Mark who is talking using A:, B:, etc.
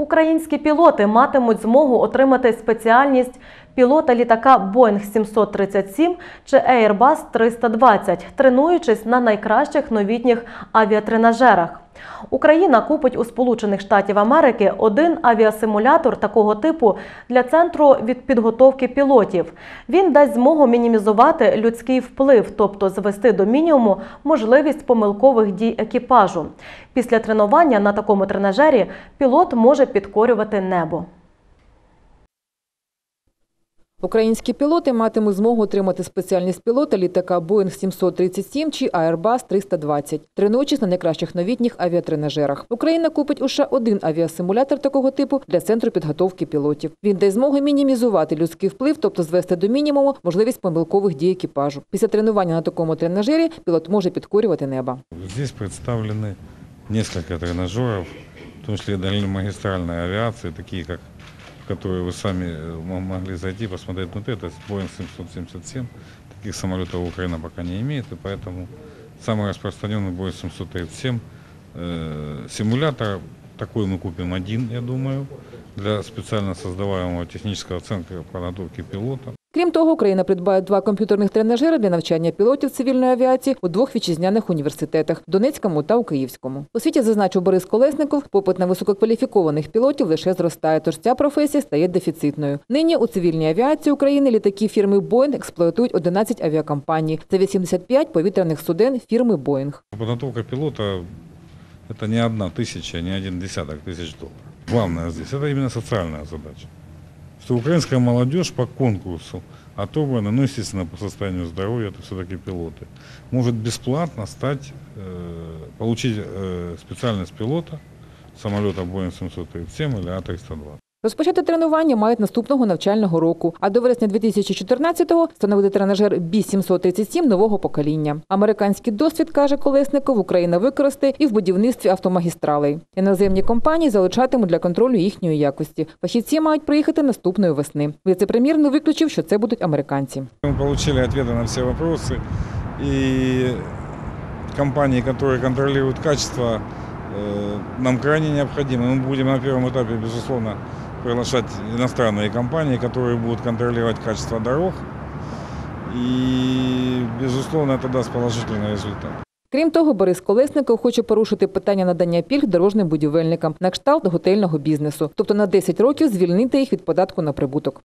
A: Українські пілоти матимуть змогу отримати спеціальність пілота літака Boeing 737 чи Airbus 320, тренуючись на найкращих новітніх авіатренажерах. Україна купить у Сполучених Штатів Америки один авіасимулятор такого типу для центру від підготовки пілотів. Він дасть змогу мінімізувати людський вплив, тобто звести до мінімуму можливість помилкових дій екіпажу. Після тренування на такому тренажері пілот може підкорювати небо.
B: Українські пілоти матимуть змогу отримати спеціальність пілота літака Boeing 737 чи Airbus 320, тренуючись на найкращих новітніх авіатренажерах. Україна купить уже один авіасимулятор такого типу для центру підготовки пілотів. Він дасть змогу мінімізувати людський вплив, тобто звести до мінімуму можливість помилкових дій екіпажу. Після тренування на такому тренажері пілот може підкорювати неба.
C: Здесь представлены несколько тренажеров, в том числе дальнемагистральной авиации, такие как в которые вы сами э, мо- могли зайти, посмотреть внутри. Это Boeing 777. Таких самолетов Украина пока не имеет, и поэтому самый распространенный Boeing 737 э, симулятор. Такой мы купим один, я думаю, для специально создаваемого технического центра подготовки пилота.
B: Крім того, Україна придбає два комп'ютерних тренажери для навчання пілотів цивільної авіації у двох вітчизняних університетах Донецькому та у Київському. У світі зазначив Борис Колесников, попит на висококваліфікованих пілотів лише зростає, тож ця професія стає дефіцитною. Нині у цивільній авіації України літаки фірми Boeing експлуатують 11 авіакомпаній. Це 85 повітряних суден фірми Boeing.
C: Подготовка пилота – это не одна тысяча, не один десяток тысяч долларов. Главное здесь – это именно социальная задача. Что украинская молодежь по конкурсу отобрана, ну, естественно, по состоянию здоровья, это все-таки пилоты, может бесплатно стать, э, получить э, специальность пилота самолета Boeing 737 или А А-320.
B: Розпочати тренування мають наступного навчального року, а до вересня 2014-го встановити тренажер Бі-737 нового покоління. Американський досвід, каже Колесников, Україна використає і в будівництві автомагістралей. Іноземні компанії залучатимуть для контролю їхньої якості. Фахівці мають приїхати наступної весни. Віце-прем'єр не виключив, що це будуть американці.
C: Мы получили ответы на все вопросы, и компании, которые контролируют качество, э, нам крайне необходимы. Мы будем на первом этапе, безусловно, приглашать иностранные компании, которые будут контролировать качество дорог. И, безусловно, это даст положительный результат.
B: Крім того, Борис Колесников хоче порушити питання надання пільг дорожним будівельникам на кшталт готельного бізнесу, тобто на 10 років звільнити їх від податку на прибуток.